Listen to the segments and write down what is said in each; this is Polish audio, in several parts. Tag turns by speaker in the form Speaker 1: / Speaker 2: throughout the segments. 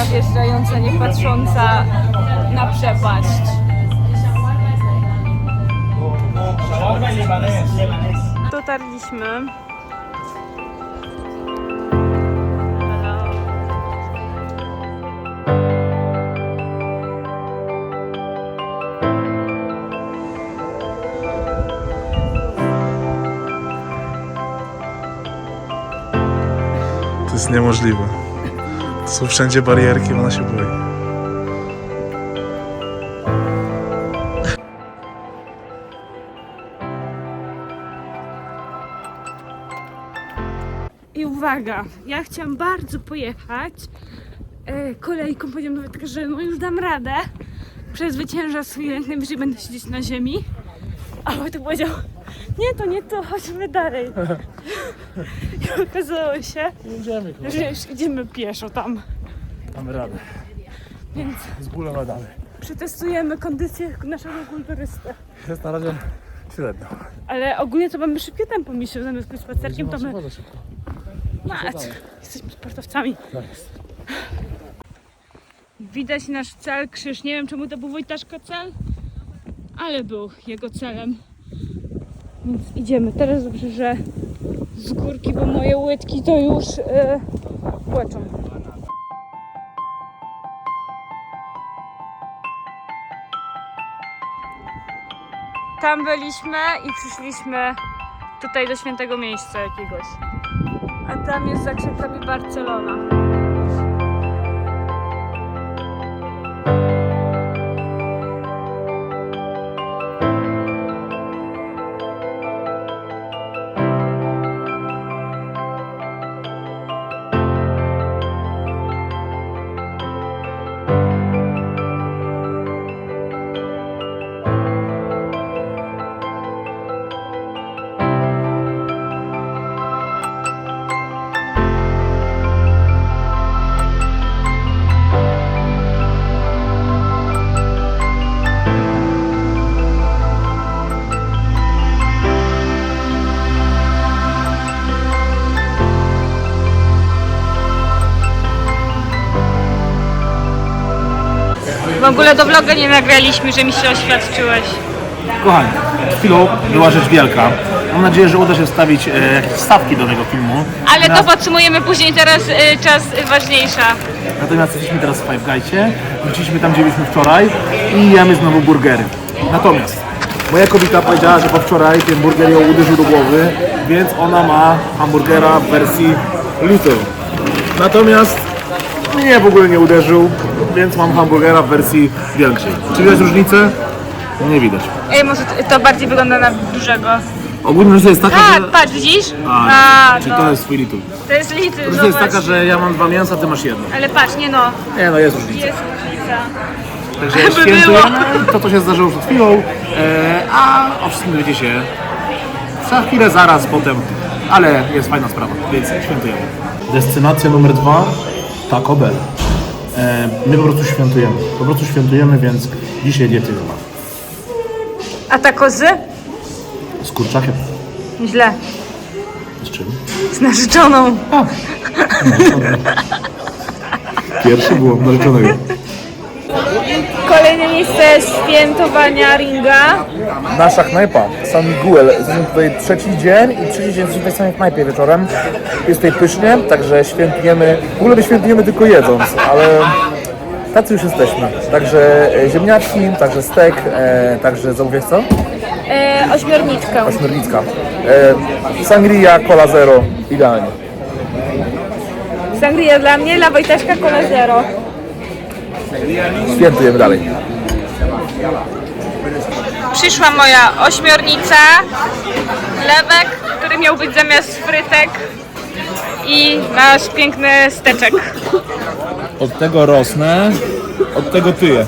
Speaker 1: para wjeżdżająca, nie patrząca na przepaść. Dotarliśmy.
Speaker 2: To jest niemożliwe. Są wszędzie barierki, ona się boi.
Speaker 1: I uwaga, ja chciałam bardzo pojechać e, kolejką, powiedziałam nawet, że no już dam radę. Przezwycięża swój lęk, najwyżej będę siedzieć na ziemi. A Wojtek powiedział, nie to nie to, chodźmy dalej. I okazało się,
Speaker 2: Idziemy,
Speaker 1: że już idziemy pieszo tam,
Speaker 2: mamy radę.
Speaker 1: więc
Speaker 2: Z bólem nadamy.
Speaker 1: przetestujemy kondycję naszego kulturysty.
Speaker 2: Jest na razie średnio.
Speaker 1: Ale ogólnie to mamy szybkie tempo, mi się zamiast pójść spacerkiem, to my...
Speaker 2: Bardzo szybko.
Speaker 1: Mać, jesteśmy sportowcami.
Speaker 2: Tak jest.
Speaker 1: Widać nasz cel, krzyż. Nie wiem czemu to był Wojtaszka cel, ale był jego celem. Więc idziemy. Teraz dobrze, że z górki, bo moje łydki to już yy, płaczą. Tam byliśmy i przyszliśmy tutaj do świętego miejsca jakiegoś. A tam jest za krzakami Barcelona. W ogóle do vloga nie nagraliśmy, że mi się oświadczyłeś.
Speaker 3: Kochani, chwilą była rzecz wielka. Mam nadzieję, że uda się wstawić e, jakieś stawki do tego filmu.
Speaker 1: Ale to
Speaker 3: Nas-
Speaker 1: podsumujemy później, teraz y, czas y, ważniejsza.
Speaker 3: Natomiast jesteśmy teraz w Five Guycie, wróciliśmy tam, gdzie byliśmy wczoraj i jemy znowu burgery. Natomiast moja kobieta powiedziała, że po wczoraj ten burger ją uderzył do głowy, więc ona ma hamburgera w wersji little. Natomiast mnie w ogóle nie uderzył, więc mam hamburgera w wersji większej. Czy widać różnicę? Nie widać.
Speaker 1: Ej, może to- to bardziej wygląda na dużego.
Speaker 3: Ogólnie różnica jest taka,
Speaker 1: Tak,
Speaker 3: że...
Speaker 1: patrz, widzisz?
Speaker 3: A, czyli
Speaker 1: no.
Speaker 3: to jest swój little.
Speaker 1: To jest litr,
Speaker 3: Różnica jest taka, że ja mam dwa mięsa, ty masz jedno.
Speaker 1: Ale patrz, nie no,
Speaker 3: Nie no, jest różnica.
Speaker 1: jest różnica.
Speaker 3: Także
Speaker 1: By
Speaker 3: świętujemy to, co się zdarzyło przed chwilą, e, a o wszystkim dowiecie się za chwilę, zaraz, potem, ale jest fajna sprawa, więc świętujemy. Destynacja numer dwa, Taco Bell. E, my po prostu świętujemy, po prostu świętujemy, więc dzisiaj diety nie ma.
Speaker 1: A ta kozy?
Speaker 3: Z kurczakiem.
Speaker 1: Źle.
Speaker 3: Z czym?
Speaker 1: Z narzeczoną.
Speaker 3: Pierwszy było narzeczonego.
Speaker 1: Kolejne miejsce świętowania ringa.
Speaker 4: Nasza knajpa, San Miguel. Jesteśmy tutaj trzeci dzień i trzeci dzień jesteśmy w tej samej knajpie wieczorem. Jest tutaj pysznie, także świętujemy, w ogóle my świętujemy tylko jedząc, ale tacy już jesteśmy. Także e, ziemniaczki, także stek, e, także zamówię co?
Speaker 1: E, ośmiorniczkę.
Speaker 4: Ośmiornicka. E, sangria, cola zero, idealnie.
Speaker 1: Sangria dla mnie, dla Wojtaszka Cola Zero.
Speaker 4: Świętujemy dalej.
Speaker 1: Przyszła moja ośmiornica, chlebek, który miał być zamiast frytek i nasz piękny steczek
Speaker 2: Od tego rosnę, od tego tyję.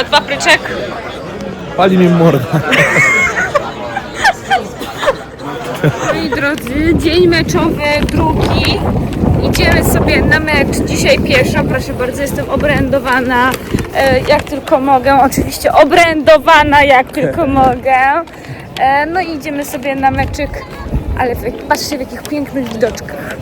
Speaker 1: od papryczek.
Speaker 2: Pali mi morda.
Speaker 1: Moi drodzy, dzień meczowy drugi. Idziemy sobie na mecz dzisiaj pieszo. Proszę bardzo, jestem obrędowana e, jak tylko mogę. Oczywiście obrędowana jak tylko mogę. E, no i idziemy sobie na meczyk. Ale patrzcie w jakich pięknych widoczkach.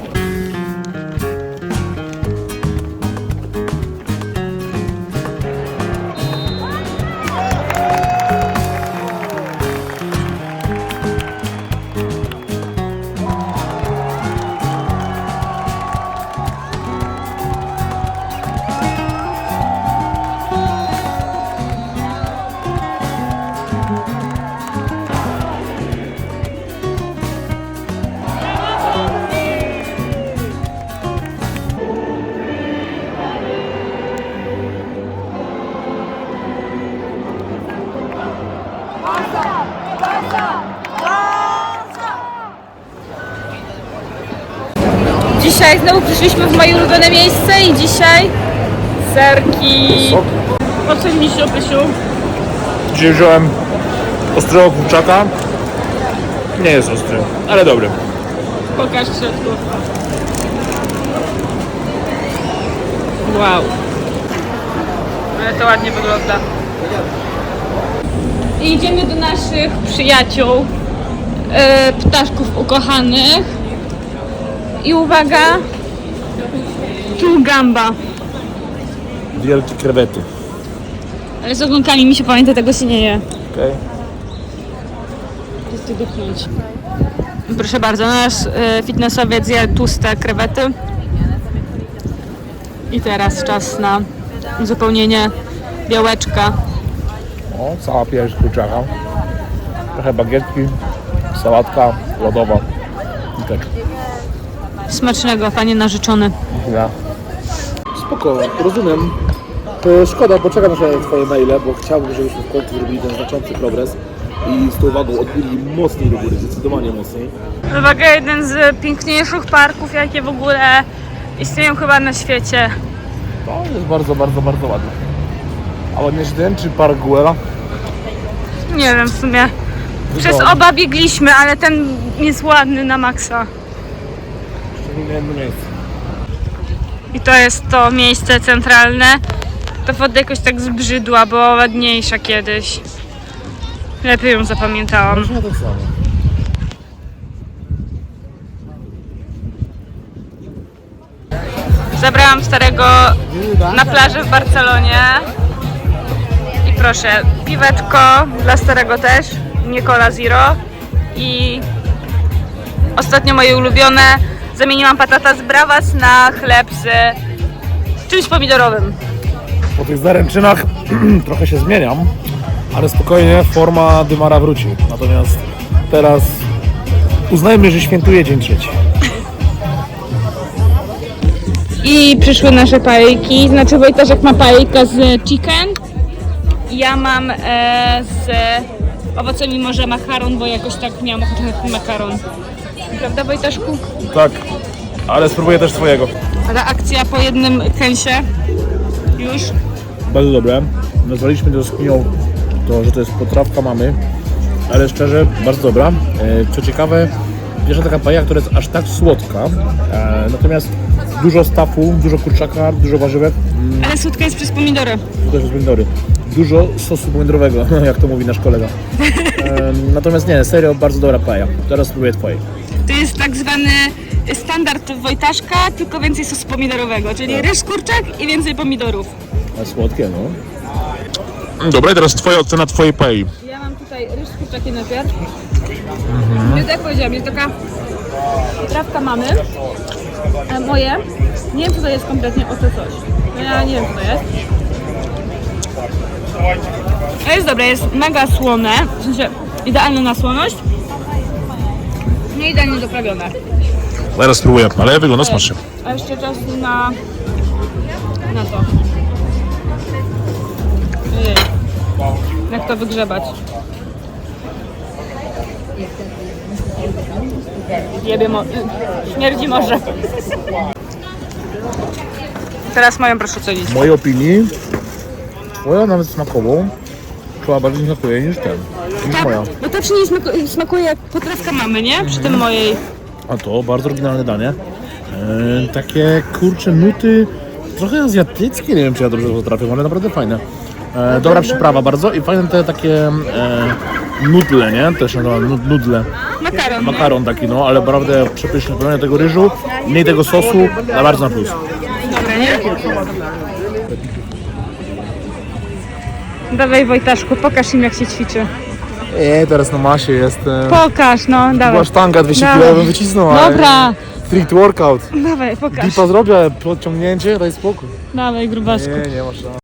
Speaker 1: Znowu przyszliśmy w moje ulubione miejsce i dzisiaj serki. Ocen mi się, Pysiu.
Speaker 3: Dzisiaj wziąłem ostrego kurczaka. Nie jest ostry, ale dobry.
Speaker 1: Pokaż w środku. Wow. Ale to ładnie wygląda. I idziemy do naszych przyjaciół, e, ptaszków ukochanych. I uwaga, tu gamba.
Speaker 3: Wielkie krewety.
Speaker 1: Ale z ogonkami mi się pamięta, tego się nie je.
Speaker 3: Okej.
Speaker 1: Proszę bardzo, nasz e, fitnessowiec je tłuste krewety. I teraz czas na uzupełnienie białeczka.
Speaker 3: O, cała pierś kurczaka. Trochę bagietki, sałatka lodowa. I tak.
Speaker 1: Smacznego, panie narzeczony.
Speaker 3: Ja. Spoko, rozumiem. To szkoda, bo czekam na Twoje maile, bo chciałbym, żebyśmy w końcu zrobili ten znaczący progres i z tą uwagą odbili mocniej do góry, zdecydowanie mocniej.
Speaker 1: Uwaga, jeden z piękniejszych parków, jakie w ogóle istnieją chyba na świecie.
Speaker 3: To jest bardzo, bardzo, bardzo ładne. A ładniejszy ten, czy Park Guela?
Speaker 1: Nie wiem w sumie. Przez oba biegliśmy, ale ten jest ładny na maksa. I to jest to miejsce centralne. Ta woda jakoś tak zbrzydła, była ładniejsza kiedyś. Lepiej ją zapamiętałam.
Speaker 3: Tak.
Speaker 1: Zabrałam starego na plażę w Barcelonie. I proszę, piweczko dla starego też, nie Cola Zero. I ostatnio moje ulubione, zamieniłam patata z bravas na chleb z czymś pomidorowym.
Speaker 3: Po tych zaręczynach trochę się zmieniam, ale spokojnie forma Dymara wróci. Natomiast teraz uznajmy, że świętuje dzień trzeci.
Speaker 1: I przyszły nasze pajki, znaczy Wojtaszek ma pajkę z chicken. Ja mam e, z owocami morza makaron, bo jakoś tak miałam ochotę na ten makaron. Prawda Wojtaszku?
Speaker 3: Tak, ale spróbuję też swojego.
Speaker 1: Reakcja po jednym kęsie. Już.
Speaker 3: Bardzo dobre. Nazwaliśmy to z kminią to, że to jest potrawka mamy, ale szczerze, bardzo dobra. E, Co ciekawe, pierwsza taka paja, która jest aż tak słodka, e, natomiast dużo stafu, dużo kurczaka, dużo warzywek,
Speaker 1: Ale słodka jest przez pomidory.
Speaker 3: też jest pomidory. Dużo sosu pomidorowego, jak to mówi nasz kolega. E, Natomiast nie, serio, bardzo dobra paja. Teraz spróbuję twojej.
Speaker 1: To jest tak zwany standard Wojtaszka, tylko więcej sosu pomidorowego, czyli ryż kurczak i więcej pomidorów.
Speaker 3: A słodkie, no. Dobra, teraz twoja ocena twojej paei.
Speaker 1: Ja mam tutaj ryż z kurczakiem najpierw. Więc jak powiedziałam, jest taka trawka mamy. E, moje. Nie wiem co to jest kompletnie, o to coś. No ja nie wiem co to jest. A jest dobre, jest mega słone, w sensie idealne na słoność. Nie idealnie doprawione.
Speaker 2: Zaraz spróbuję, ale wygląda smacznie.
Speaker 1: A jeszcze czas na, na to. Ojej. Jak to wygrzebać? Jebie mo- śmierdzi morze. Teraz moją proszę ocenić.
Speaker 3: W mojej opinii, twoja nawet smakową, chyba bardziej smakuje niż ten, niż moja.
Speaker 1: Bo to przynajmniej smaku- smakuje jak potrawka mamy, nie? Przy tym mojej.
Speaker 3: A to bardzo oryginalne danie. E, takie kurcze nuty, trochę azjatyckie, nie wiem czy ja dobrze to trafię, ale naprawdę fajne. E, dobra przyprawa bardzo i fajne te takie e, nudle, nie? Też no, nud- nudle.
Speaker 1: Makaron. nie?
Speaker 3: Makaron taki, no, ale naprawdę przepyszny, pełny tego ryżu, mniej tego sosu, na bardzo na plus.
Speaker 1: Dobra, nie? Dawaj Wojtaszku, pokaż im jak się ćwiczy.
Speaker 4: Nie, teraz na masie jestem.
Speaker 1: Pokaż, no,
Speaker 4: Była
Speaker 1: dawaj.
Speaker 4: sztanga 200
Speaker 1: Dawaj.
Speaker 4: kg, bym wycisnął, ale
Speaker 1: Dobra,
Speaker 4: street workout.
Speaker 1: dawaj, pokaż.
Speaker 4: Dipa zrobię, podciągnięcie, daj spokój.
Speaker 1: Dawaj, grubasku.
Speaker 4: Nie, nie ma szans.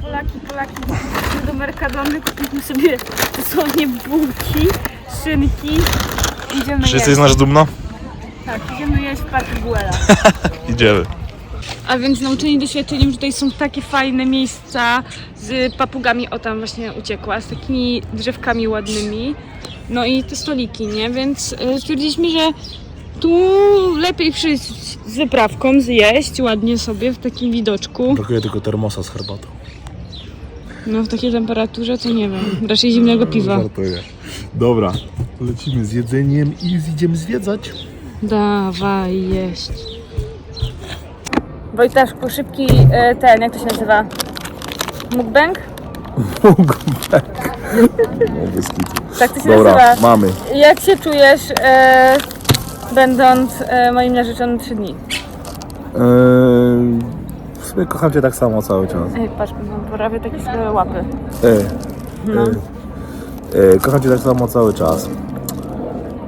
Speaker 1: Polaki, Polaki, do Mercadony, kupiliśmy sobie dosłownie bułki, szynki. Idziemy
Speaker 2: Czy jesteś z nas dumna?
Speaker 1: Tak, idziemy jeść w Parku Buela.
Speaker 2: Idziemy.
Speaker 1: A więc nauczeni doświadczeniem, że tutaj są takie fajne miejsca z papugami, o tam właśnie uciekła, z takimi drzewkami ładnymi. No i te stoliki, nie? Więc y, stwierdziliśmy, że tu lepiej przyjść z wyprawką, zjeść ładnie sobie w takim widoczku.
Speaker 3: Brakuje tylko termosa z herbatą.
Speaker 1: No w takiej temperaturze to nie wiem, raczej zimnego piwa.
Speaker 3: Żartuję. Dobra, lecimy z jedzeniem i idziemy zwiedzać.
Speaker 1: Dawaj jeść. Wojtaszku, szybki e, ten, jak to się nazywa? Mukbang? Tak to się
Speaker 3: Dobra,
Speaker 1: nazywa.
Speaker 3: mamy.
Speaker 1: Jak się czujesz, e, będąc e, moim narzeczonym 3 dni?
Speaker 3: Eee, w sumie kocham cię tak samo cały czas.
Speaker 1: Ej, patrz, mam prawie takie swoje łapy.
Speaker 3: E,
Speaker 1: No.
Speaker 3: e, kocham cię tak samo cały czas.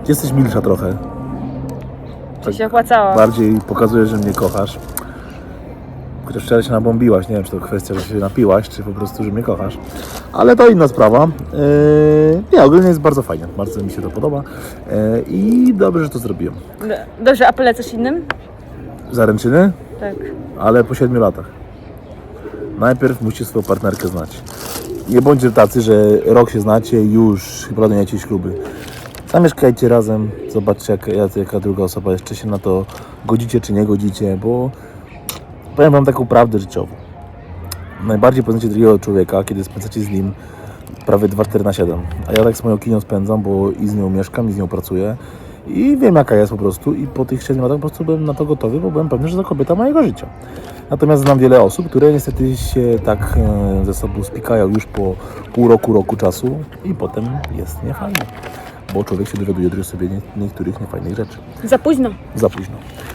Speaker 3: Jesteś milsza trochę.
Speaker 1: Czy się opłacało?
Speaker 3: Bardziej pokazujesz, że mnie kochasz. Chociaż wczoraj się nabombiłaś, nie wiem, czy to kwestia, że się napiłaś, czy po prostu, że mnie kochasz. Ale to inna sprawa. Eee, nie, ogólnie jest bardzo fajnie. Bardzo mi się to podoba. Eee, I dobrze, że to zrobiłem.
Speaker 1: D- Dobrze, a polecasz innym?
Speaker 3: Zaręczyny?
Speaker 1: Tak.
Speaker 3: ale po 7 latach. Najpierw musicie swoją partnerkę znać. Nie bądźcie tacy, że rok się znacie i już planujecie śluby. Zamieszkajcie razem, zobaczcie jak, jak, jaka druga osoba jeszcze się na to godzicie czy nie godzicie, bo powiem wam taką prawdę życiową. Najbardziej poznacie drugiego człowieka, kiedy spędzacie z nim prawie 2-4 na 7. A ja tak z moją kinią spędzam, bo i z nią mieszkam, i z nią pracuję. I wiem jaka jest po prostu i po tych 7 latach po prostu byłem na to gotowy, bo byłem pewny, że to kobieta mojego życia. Natomiast znam wiele osób, które niestety się tak e, ze sobą spikają już po pół roku, roku czasu i potem jest niefajnie. Bo człowiek się dowiaduje od sobie nie, niektórych niefajnych rzeczy.
Speaker 1: Za późno.
Speaker 3: Za późno.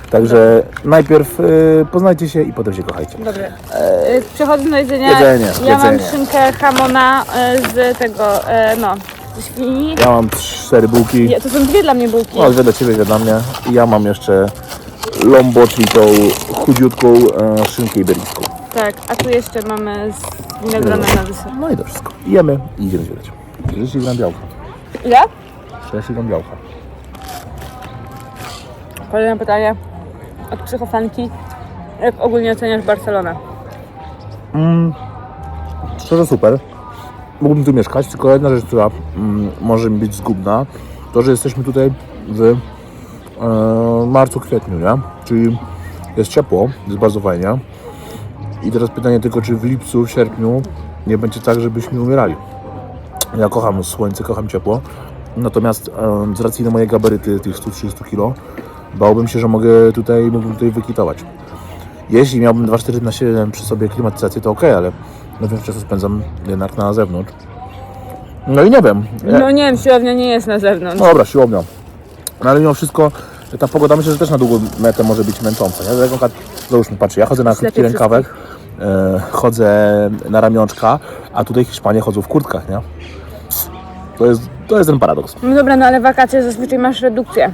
Speaker 3: Także najpierw e, poznajcie się i potem się kochajcie.
Speaker 1: Dobrze. E, Przechodząc do jedzenia.
Speaker 3: Jedzenie,
Speaker 1: ja mam
Speaker 3: jedzenie.
Speaker 1: szynkę hamona e, z tego, e, no, ze świni.
Speaker 3: Ja mam cztery bułki.
Speaker 1: Ja, to są dwie dla mnie bułki.
Speaker 3: No, dwie dla Ciebie, dwie dla mnie. I ja mam jeszcze lombo, czyli tą chudziutką e, szynkę iberyjską.
Speaker 1: Tak, a tu jeszcze mamy z winogronem na dysek.
Speaker 3: No i to wszystko. I Jemy i idziemy zwiedzać. 30 gram białka.
Speaker 1: Ile?
Speaker 3: 40 gram białka.
Speaker 1: Kolejne pytanie od psychofanki. Jak ogólnie oceniasz Barcelonę?
Speaker 3: Szczerze super. Mógłbym tu mieszkać, tylko jedna rzecz, która mm, może mi być zgubna, to, że jesteśmy tutaj w e, marcu, kwietniu, nie? Czyli jest ciepło, jest bardzo fajnie. I teraz pytanie tylko, czy w lipcu, w sierpniu nie będzie tak, żebyśmy umierali. Ja kocham słońce, kocham ciepło. Natomiast e, z racji na moje gabaryty, tych 130 kg, bałbym się, że mogę tutaj, mógłbym tutaj wykitować. Jeśli miałbym 2-4 na 7 przy sobie klimatyzację, to ok, ale no większość czasu spędzam jednak na zewnątrz. No i nie wiem. Ja,
Speaker 1: No nie wiem, siłownia nie jest na zewnątrz.
Speaker 3: no dobra, siłownia. No ale mimo wszystko ta pogoda myślę, że też na długą metę może być męcząca. Nie? Jak na przykład, załóżmy, patrzcie, ja chodzę na krótki rękawek, e, chodzę na ramionczka, a tutaj Hiszpanie chodzą w kurtkach, nie? To jest, to jest ten paradoks.
Speaker 1: No dobra, no ale wakacje zazwyczaj masz redukcję.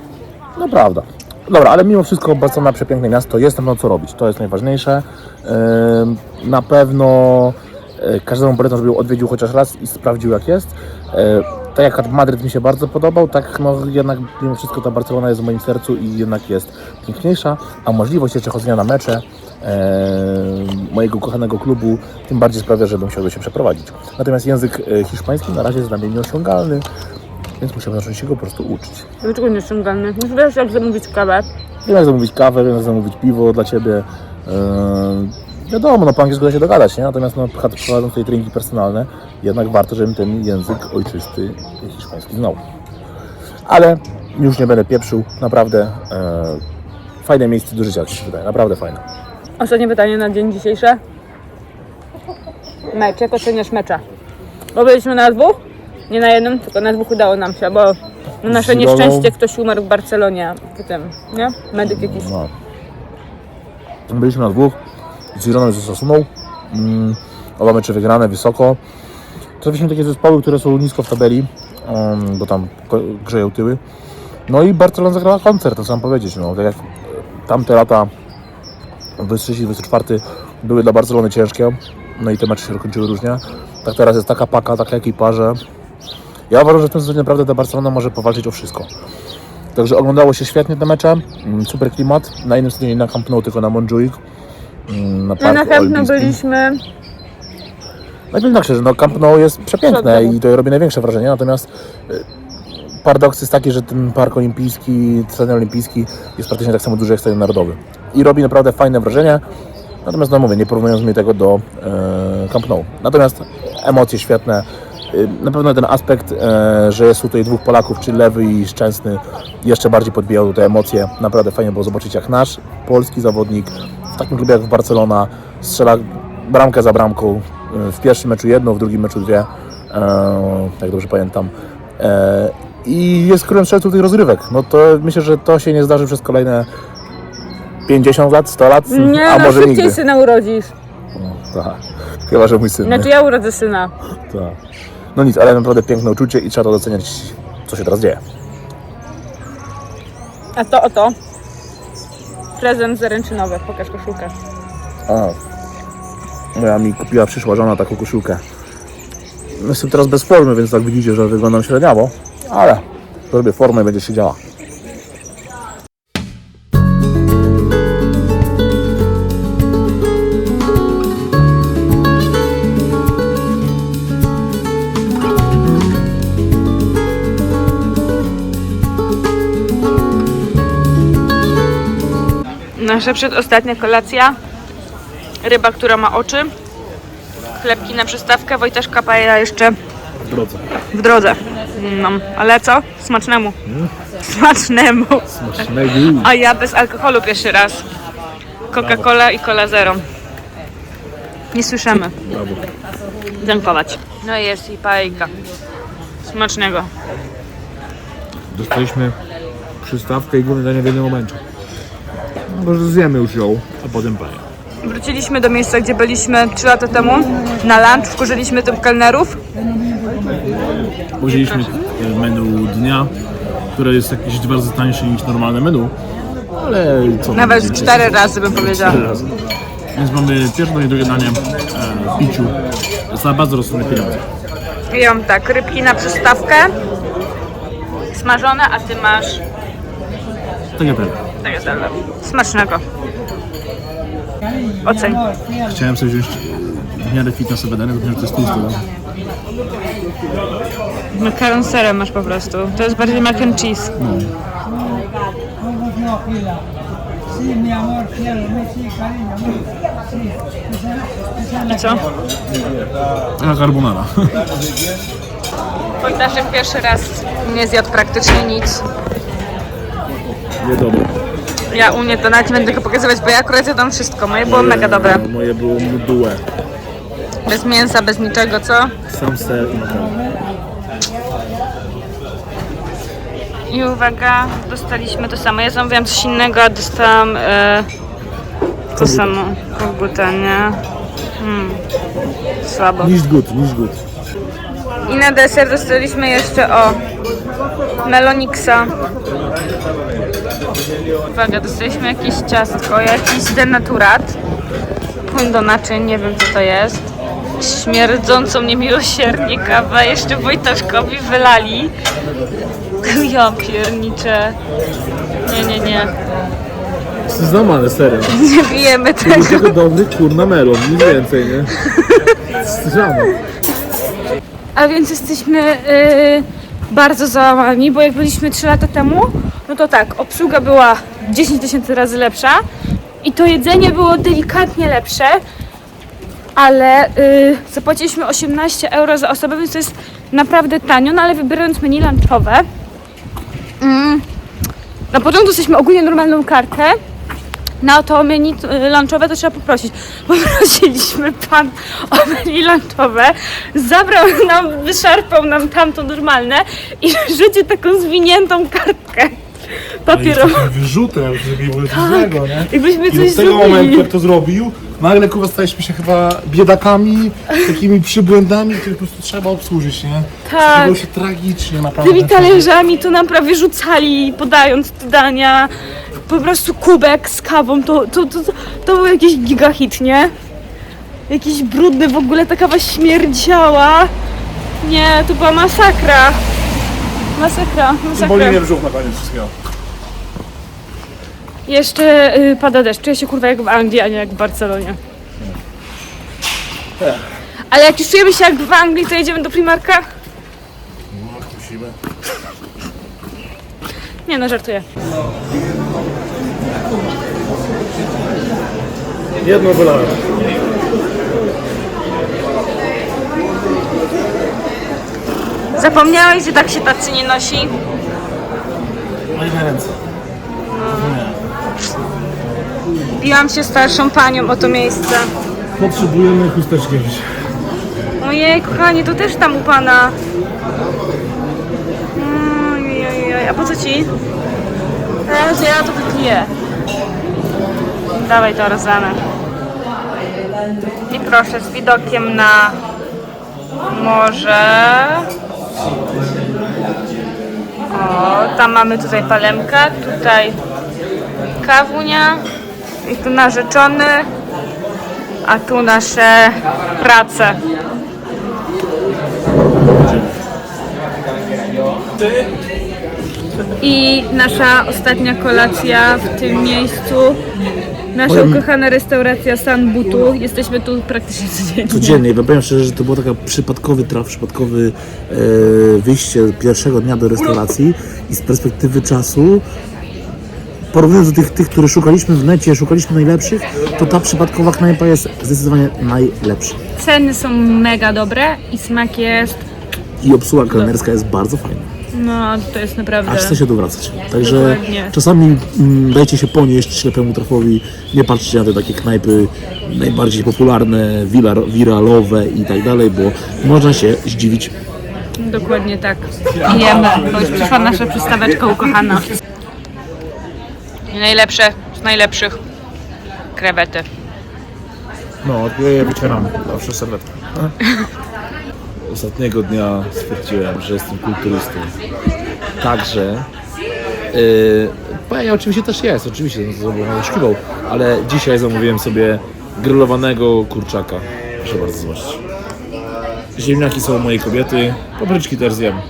Speaker 3: No prawda. Dobra, ale mimo wszystko Barcelona przepiękne miasto, jest na pewno co robić, to jest najważniejsze. Na pewno e, każdemu polecam, żeby ją odwiedził chociaż raz i sprawdził jak jest. E, Tak jak Madryt mi się bardzo podobał, tak no jednak mimo wszystko ta Barcelona jest w moim sercu i jednak jest piękniejsza, a możliwość jeszcze chodzenia na mecze mojego kochanego klubu tym bardziej sprawia, że bym chciał się przeprowadzić. Natomiast język e, hiszpański na razie jest dla mnie nieosiągalny, więc muszę zacząć się go po prostu uczyć.
Speaker 1: Dlaczego nie ściągalny? Nie wiesz jak zamówić kawę.
Speaker 3: Wiem jak zamówić kawę, wiem jak zamówić piwo dla Ciebie. Yy, wiadomo, no po angielsku da się dogadać, nie? Natomiast no, prowadząc tutaj treningi personalne, jednak warto, żebym ten język ojczysty hiszpański znał. Ale już nie będę pieprzył, naprawdę yy, fajne miejsce do życia, jak się wydaje, naprawdę fajne.
Speaker 1: Ostatnie pytanie na dzień dzisiejszy. Mecz, jak oceniasz mecza? Bo byliśmy na dwóch? Nie na jednym, tylko na dwóch udało nam się, bo na nasze nieszczęście ktoś umarł w Barcelonie w tym, nie? Medyk jakiś.
Speaker 3: No. Byliśmy na dwóch, z Gironą i z Osasuną. Mm, oba mecze wygrane wysoko. Trafiliśmy takie zespoły, które są nisko w tabeli, em, bo tam grzeją tyły. No i Barcelona zagrała koncert, to co mam powiedzieć. No, tak jak tamte lata, 23 24 były dla Barcelony ciężkie, no i te mecze się kończyły różnie. Tak teraz jest taka paka, taka ekipa, że ja uważam, że w tym sezonie naprawdę ta Barcelona może powalczyć o wszystko. Także oglądało się świetnie te mecze, mm, super klimat. Na innym stadionie na Camp Nou, tylko na Montjuic.
Speaker 4: mm, na
Speaker 1: My
Speaker 4: parku
Speaker 1: na Camp Nou byliśmy.
Speaker 4: No i powiem tak szczerze, no Camp Nou jest przepiękne i to robi największe wrażenie, natomiast y, paradoks jest taki, że ten park olimpijski, stadion olimpijski jest praktycznie tak samo duży jak stadion narodowy. I robi naprawdę fajne wrażenie, natomiast no mówię, nie porównując mi tego do e, Camp Nou. Natomiast emocje świetne, Y, na pewno ten aspekt, e, że jest tutaj dwóch Polaków, czyli Lewy i Szczęsny, jeszcze bardziej podbijał te emocje. Naprawdę fajnie było zobaczyć, jak nasz polski zawodnik w takim klubie jak w Barcelona strzela bramkę za bramką. Y, W pierwszym meczu jedną, w drugim meczu dwie, e, jak dobrze pamiętam. E, I jest królem strzelców tych rozrywek. No to myślę, że to się nie zdarzy przez kolejne 50 lat, 100 lat,
Speaker 1: Nie,
Speaker 4: a
Speaker 1: no
Speaker 4: może
Speaker 1: szybciej
Speaker 4: nigdy.
Speaker 1: syna urodzisz.
Speaker 4: No, tak. Chyba, że mój syn.
Speaker 1: Znaczy ja urodzę syna.
Speaker 4: Tak. No nic, ale naprawdę piękne uczucie i trzeba to doceniać, co się teraz dzieje.
Speaker 1: A to oto. Prezent zaręczynowy. Pokaż koszulkę.
Speaker 4: A, moja mi kupiła przyszła żona taką koszulkę. No, Jestem teraz bez formy, więc tak widzicie, że wyglądam średniawo, ale zrobię formę i będzie się działa.
Speaker 1: Nasza przedostatnia kolacja. Ryba, która ma oczy. Chlebki na przystawkę. Wojtaszka paella jeszcze
Speaker 3: W drodze.
Speaker 1: w drodze. No, ale co? Smacznemu. Smacznemu.
Speaker 3: Smacznego.
Speaker 1: A ja bez alkoholu pierwszy raz. Coca-Cola i Cola Zero. Nie słyszymy.
Speaker 3: Brawo.
Speaker 1: Dziękować. No jest i paejka. Smacznego.
Speaker 3: Dostaliśmy przystawkę i główne danie w jednym momencie. Może zjemy już ją, a potem paję.
Speaker 1: Wróciliśmy do miejsca, gdzie byliśmy 3 lata temu na lunch. Wkurzyliśmy tym kelnerów.
Speaker 3: Wzięliśmy e, menu dnia, które jest jakieś dwa razy tańsze niż normalne menu. Ale co?
Speaker 1: Nawet
Speaker 3: będziemy-
Speaker 1: cztery razy bym powiedziała.
Speaker 3: Cztery razy. Więc mamy pierwsze danie, drugie danie e, w piciu za bardzo rozsądne pieniądze.
Speaker 1: Jem tak, rybki na przystawkę. Smażone, a ty masz
Speaker 3: Tak jak pewnie.
Speaker 1: Tagliatelle. Smacznego. Oceń.
Speaker 3: Chciałem sobie wziąć w miarę fitnessowe danie, tylko że to jest tłuste. no.
Speaker 1: Makaron z serem masz po prostu. To jest bardziej mac and cheese.
Speaker 5: La
Speaker 1: I co?
Speaker 3: A carbonara.
Speaker 1: Wojtaszek pierwszy raz nie zjadł praktycznie nic.
Speaker 3: Nie dobre.
Speaker 1: Ja u mnie to nawet nie będę tego pokazywać, bo ja akurat jadam wszystko. Moje było mega dobre.
Speaker 3: Moje było mdłe.
Speaker 1: Bez mięsa, bez niczego, co?
Speaker 3: Sam ser i makaron.
Speaker 1: I uwaga, dostaliśmy to samo. Ja zamówiłam coś innego, a dostałam e, to samo. Koguta, nie? Hmm. Słabo.
Speaker 3: Niż gut, niż gut.
Speaker 1: I na deser dostaliśmy jeszcze o Meloniksa. Uwaga, dostaliśmy jakieś ciastko, jakiś denaturat. Płyn do naczyń, nie wiem co to jest. Śmierdzącą niemiłosiernie kawę, jeszcze Wojtaszkowi wylali. Ja pierniczę. Nie, nie, nie.
Speaker 3: Jesteś złamany, serio.
Speaker 1: Nie pijemy tego.
Speaker 3: Tylko dobry kurna melon, nic więcej, nie? Złamany.
Speaker 1: A więc jesteśmy y, bardzo załamani, bo jak byliśmy 3 lata temu, no to tak, obsługa była 10 tysięcy razy lepsza. I to jedzenie było delikatnie lepsze, ale y, zapłaciliśmy 18 euro za osobę, więc to jest naprawdę tanio, no ale wybierając menu lunchowe, mm, na początku jesteśmy ogólnie normalną kartę, na to menu y, lunchowe to trzeba poprosić. Poprosiliśmy pan o menu lunchowe, zabrał nam, wyszarpał nam tamto normalne i rzucił taką zwiniętą kartkę papierową.
Speaker 3: Wyrzutem, żeby było coś
Speaker 1: Tak.
Speaker 3: złego, nie?
Speaker 1: Jakbyśmy
Speaker 3: I
Speaker 1: coś
Speaker 3: od tego momentu, jak to zrobił, nagle kurwa staliśmy się chyba biedakami, takimi przybłędami, które po prostu trzeba obsłużyć, nie?
Speaker 1: Tak.
Speaker 3: Zrobiło się tragicznie naprawdę.
Speaker 1: Tymi talerzami to nam prawie rzucali, podając te dania. Po prostu kubek z kawą, to, to, to, to, to był jakiś gigahit, nie? Jakiś brudny, w ogóle ta kawa śmierdziała. Nie, to była masakra. Masakra, masakra.
Speaker 3: Boli mnie brzuch na koniec wszystkiego.
Speaker 1: Jeszcze y, pada deszcz. Czuję się kurwa jak w Anglii, a nie jak w Barcelonie. Ale jak już czujemy się jak w Anglii, to jedziemy do Primarka?
Speaker 3: Musimy.
Speaker 1: Nie no, żartuję.
Speaker 3: Jedno wylałem.
Speaker 1: Zapomniałeś, że tak się tacy nie nosi?
Speaker 3: Moje ręce.
Speaker 1: Biłam się starszą panią o to miejsce.
Speaker 3: Potrzebujemy chusteczki jakieś.
Speaker 1: Ojej, kochanie, to też tam u pana. Ojej, ojej, a po co ci? Teraz ja to wypiję. Dawaj to rozlane. I proszę, z widokiem na morze. O, tam mamy tutaj palemkę, tutaj kawunia i tu narzeczony, a tu nasze prace. I nasza ostatnia kolacja w tym miejscu. Nasza ukochana restauracja San Butu. Jesteśmy tu praktycznie codziennie.
Speaker 4: Codziennie, bo powiem szczerze, że to był taki przypadkowy traf, przypadkowy e, wyjście pierwszego dnia do restauracji i z perspektywy czasu porównując do tych, tych, które szukaliśmy w necie, szukaliśmy najlepszych, to ta przypadkowa knajpa jest zdecydowanie najlepsza.
Speaker 1: Ceny są mega dobre i smak jest.
Speaker 4: I obsługa kelnerska jest bardzo fajna.
Speaker 1: No, to jest naprawdę.
Speaker 4: Aż chce się tu wracać. Także
Speaker 1: Dokładnie.
Speaker 4: czasami mm, dajcie się ponieść ślepemu trafowi, nie patrzcie na te takie knajpy najbardziej popularne, wilar, wiralowe i tak dalej, bo można się zdziwić.
Speaker 1: Dokładnie tak. Jemy, bo już przyszła nasza przystaweczka ukochana. I najlepsze z najlepszych krewety.
Speaker 3: No, ja je wycieramy. Zawsze serwetkę. Ostatniego dnia stwierdziłem, że jestem kulturystą. Także. Yy, Paja oczywiście też jest, oczywiście, no oszukiwał, ale dzisiaj zamówiłem sobie grillowanego kurczaka. Proszę bardzo zobaczyć. Ziemniaki są mojej kobiety, papryczki też zjem, e,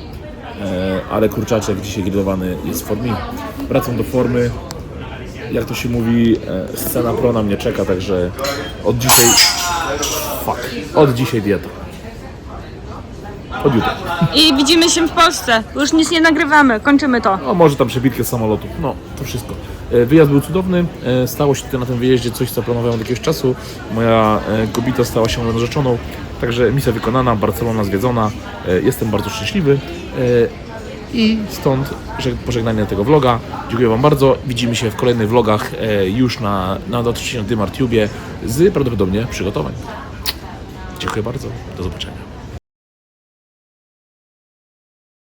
Speaker 3: ale kurczaczek dzisiaj grillowany jest w formie. Wracam do formy, jak to się mówi, e, scena pro na mnie czeka, także od dzisiaj. Fuck. Od dzisiaj dieta. Od jutra.
Speaker 1: I widzimy się w Polsce. Już nic nie nagrywamy, kończymy to.
Speaker 3: No, może tam przebitkę samolotu. No, to wszystko. E, Wyjazd był cudowny. E, Stało się tutaj na tym wyjeździe coś, co planowałem od jakiegoś czasu. Moja kobita stała się moją narzeczoną. Także misja wykonana, Barcelona zwiedzona. Jestem bardzo szczęśliwy. I stąd żeg- pożegnanie tego vloga. Dziękuję Wam bardzo. Widzimy się w kolejnych vlogach e, już na, na Dymar Tube z prawdopodobnie przygotowań. Dziękuję bardzo. Do zobaczenia.